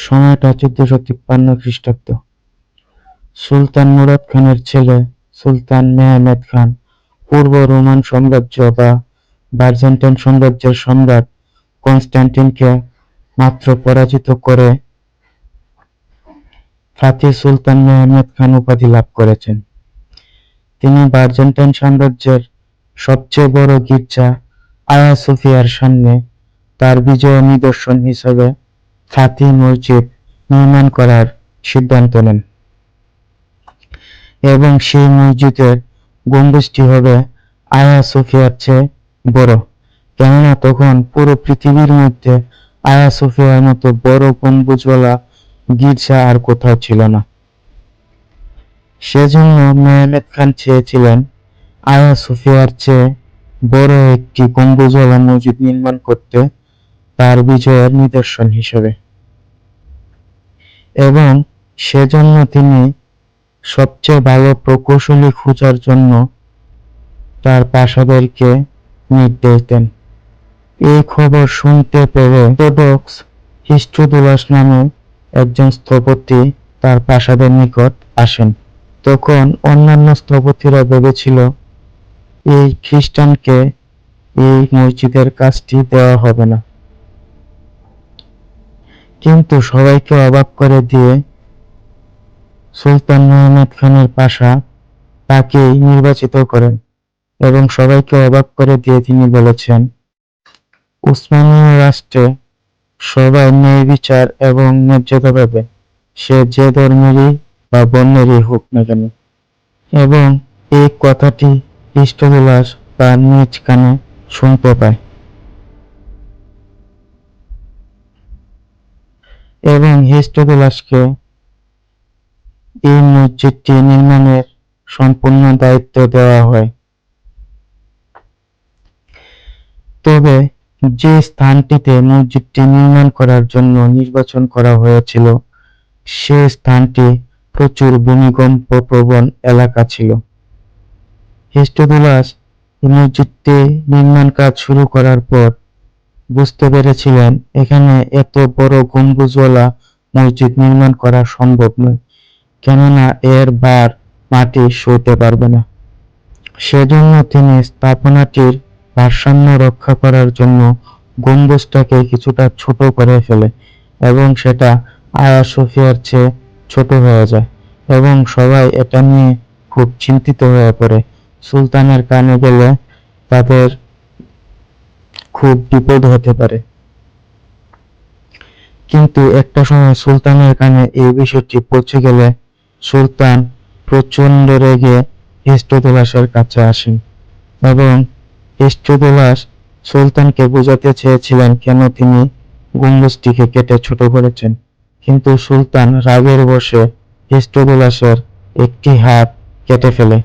সময়টা চোদ্দশো তিপ্পান্ন খ্রিস্টাব্দ। সুলতান মুরাদ খানের ছেলে সুলতান মেহমেদ খান, পূর্ব রোমান সাম্রাজ্য বা বাইজেন্টাইন সাম্রাজ্যের সম্রাট কনস্ট্যান্টিনকে মাত্র পরাজিত করে ফাতিহ সুলতান মেহমেদ খান উপাধি লাভ করেছেন। তিনি বাইজেন্টাইন সাম্রাজ্যের সবচেয়ে বড় গির্জা আয়া সোফিয়ার সামনে তার বিজয়ের নিদর্শন হিসেবে ফাতিহ মসজিদ নির্মাণ করার সিদ্ধান্ত নেন। এবং সেই মসজিদের গম্বুজটি হবে আয়া সোফিয়ার চেয়ে বড়। কেননা তখন পুরো পৃথিবীর মধ্যে আয়া সোফিয়ার মতো বড় গম্বুজওয়ালা গির্জা আর কোথাও ছিল না। সেজন্য মেহমেদ খান চেয়েছিলেন আয়া সোফিয়ার চেয়ে বড় একটি গম্বুজওয়ালা মসজিদ নির্মাণ করতে তার বিজয়ের নিদর্শন হিসেবে। এবং সেজন্য তিনি সবচেয়ে ভালো প্রকৌশলী খোঁজার জন্য তার পাশাদেরকে নির্দেশ দেন। এই খবর শুনতে পেরে অর্থোডক্স হিস্টোদুলাস নামে একজন স্থপতি তার প্রাসাদের নিকট আসেন। তখন অন্যান্য স্থপতিরা ভেবেছিল, এই খ্রিস্টানকে এই মসজিদের কাজটি দেওয়া হবে না। কিন্তু সবাইকে অবাক করে দিয়ে সুলতান মোহাম্মদ খানের পাশা তাকেই নির্বাচিত করেন এবং সবাইকে অবাক করে দিয়ে তিনি বলেছেন, উসমানীয় রাষ্ট্রে সবাই ন্যায় বিচার এবং ন্যায্যতা পাবে সে যে ধর্মেরই বা বর্ণেরই হোক না কেন। এবং এই কথাটি ইষ্টবিলাস তার নিজ কানে শুনতে পায়। এবং হিস্টোবিলাসকে এই মসজিদটি নির্মাণের সম্পূর্ণ দায়িত্ব দেওয়া হয়। তবে যে স্থানটিতে মসজিদটি নির্মাণ করার জন্য নির্বাচন করা হয়েছিল, সে স্থানটি প্রচুর ভূমিকম্প প্রবণ এলাকা ছিল। হিস্টোদুলাস মসজিদটি নির্মাণ কাজ শুরু করার পর বুঝতে পেরেছিলেন, এখানে এত বড় গম্বুজওয়ালা মসজিদ নির্মাণ করা সম্ভব নয়। কেননা এর বার মাটি সইতে পারবে না। সেজন্য তিনি স্থাপনাটির ভারসাম্য রক্ষা করার জন্য গম্বুজটাকে কিছুটা ছোট করে ফেলে এবং সেটা আয়া সোফিয়ার চেয়ে ছোট হয়ে যায় এবং সবাই এটা নিয়ে খুব চিন্তিত হয়ে পড়ে। সুলতানের কানে গেলে তাদের খুব বিপদ হতে পারে। কিন্তু একটা সময় সুলতানের কানে এই বিষয়টি পৌঁছে গেলে সুলতান প্রচণ্ড রেগে হিস্টোদোলাসের কাছে আসেন এবং হিস্টোদোলাস সুলতানকে বোঝাতে চেয়েছিলেন কেন তিনি গম্বুজটিকে কেটে ছোট করেছেন। কিন্তু সুলতান রাগের বসে হিস্টোদোলাসের একটি হাত কেটে ফেলে।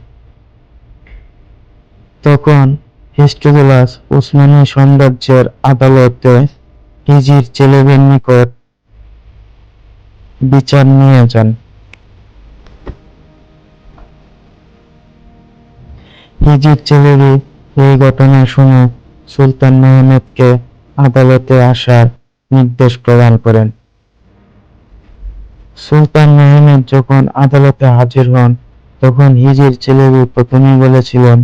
তখন হিস্টোদোলাস উসমানী সাম্রাজ্যের আদালতে হিজির ছেলেদের নিকট বিচার নিয়ে যান। হিজির ছেলেরি এই ঘটনা শুনে সুলতান মেহমেদকে আদালতে আসার নির্দেশ প্রদান করেন। সুলতান মেহমেদ যখন আদালতে হাজির হন, তখন হিজির ছেলেরি প্রথমেই বলেছিলেন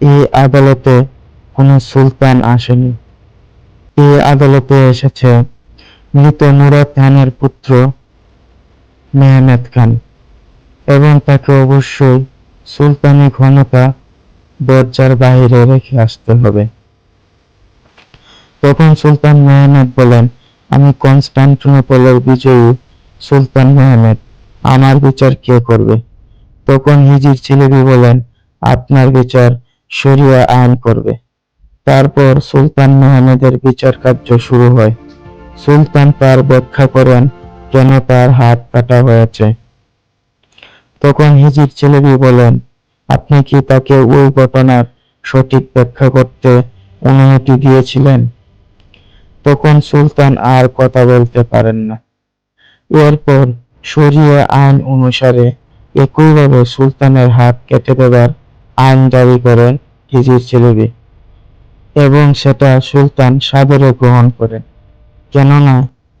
এই আদালতে কোনো সুলতান আসেনি। এই আদালতে এসেছে মৃত মুরাদ খানের পুত্র মেহমেদ খান এবং তাকে অবশ্যই সুলতানি ক্ষমতা দরজার বাইরে রেখে আসতে হবে। তখন সুলতান মেহমেদ বলেন, আমি কনস্টান্টিনোপলের বিজয়ী সুলতান মেহমেদ, আমার বিচার কে করবে? তখন হিজির ছেলেবি বলেন, আপনার বিচার শরিয়া আইন করবে। তারপর সুলতান মেহমেদের বিচার কার্য শুরু হয়। সুলতান তার ব্যাখ্যা করেন কেন তার হাত কাটা হয়েছে। তখন হিজির ছেলেবি বলেন, আপনি কি তাকে ওই ঘটনার সঠিক ব্যাখ্যা করতে অনুমতি দিয়েছিলেন? তখন সুলতান আর কথা বলতে পারেন না। এরপর শরিয়া আইন অনুসারে একইভাবে সুলতানের হাত কেটে দেবার আইন জারি করেন হিজির ছেলেবি এবং সেটা সুলতান সাদরে গ্রহণ করেন। কেননা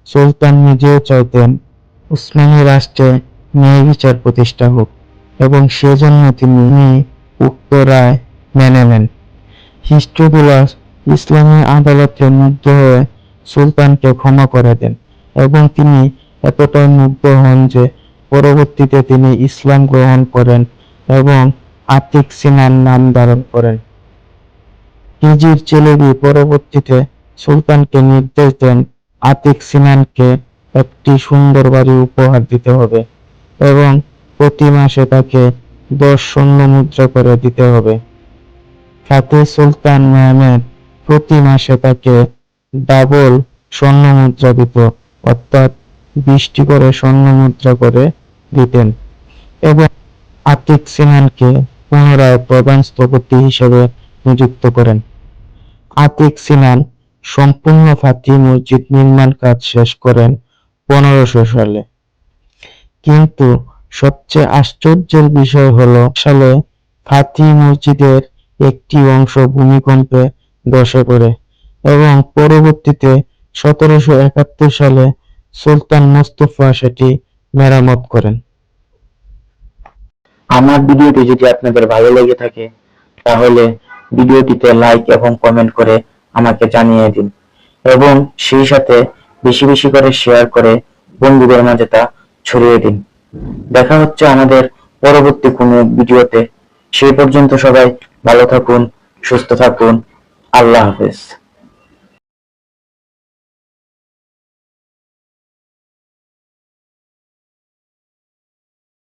সুলতান নিজেও চাইতেন উসমানী রাষ্ট্রে ন্যায় বিচার প্রতিষ্ঠা হোক এবং সেজন্য তিনি উক্ত রায় মেনে নেন। হিস্ট্রিগুলাস ইসলামী আদালতে মুগ্ধ হয়ে সুলতানকে ক্ষমা করে দেন এবং তিনি এতটাই মুগ্ধ হন যে পরবর্তীতে তিনি ইসলাম গ্রহণ করেন এবং আতিক সিনার নাম ধারণ করেন। হিজির চেলেবি পরবর্তীতে সুলতানকে নির্দেশ দেন আতিক সিনানকে একটি সুন্দর বাড়ি উপহার দিতে হবে এবং প্রতি মাসে তাকে দশ স্বর্ণ মুদ্রা করে দিতে হবে। সাথে সুলতান মেহমেদ প্রতি মাসে তাকে ডাবল স্বর্ণ মুদ্রা দিত, অর্থাৎ বিশটি করে স্বর্ণ মুদ্রা করে দিতেন। এবং আতিক সিনানকে পুনরায় প্রধান স্থপতি হিসেবে নিযুক্ত করেন। আতিক সিনান সম্পূর্ণ ফাতি মসজিদ নির্মাণ কাজ শেষ করেন পনেরোশো সালে। কিন্তু সবচেয়ে আশ্চর্যের বিষয় হলো সালে ফাতি মসজিদের একটি অংশ ভূমিকম্পে ধসে পড়ে এবং পরবর্তীতে সতেরোশো একাত্তর সালে সুলতান মোস্তফা সেটি মেরামত করেন। আমার ভিডিওটি যদি আপনাদের ভালো লেগে থাকে, তাহলে ভিডিওটিতে লাইক এবং কমেন্ট করে আমাকে জানিয়ে দিন। এবং সেই সাথে বেশি বেশি করে শেয়ার করে বন্ধুদের মাঝে তা ছড়িয়ে দিন। দেখা হচ্ছে আমাদের পরবর্তী কোনো ভিডিওতে। সেই পর্যন্ত সবাই ভালো থাকুন, সুস্থ থাকুন। আল্লাহ হাফেজ।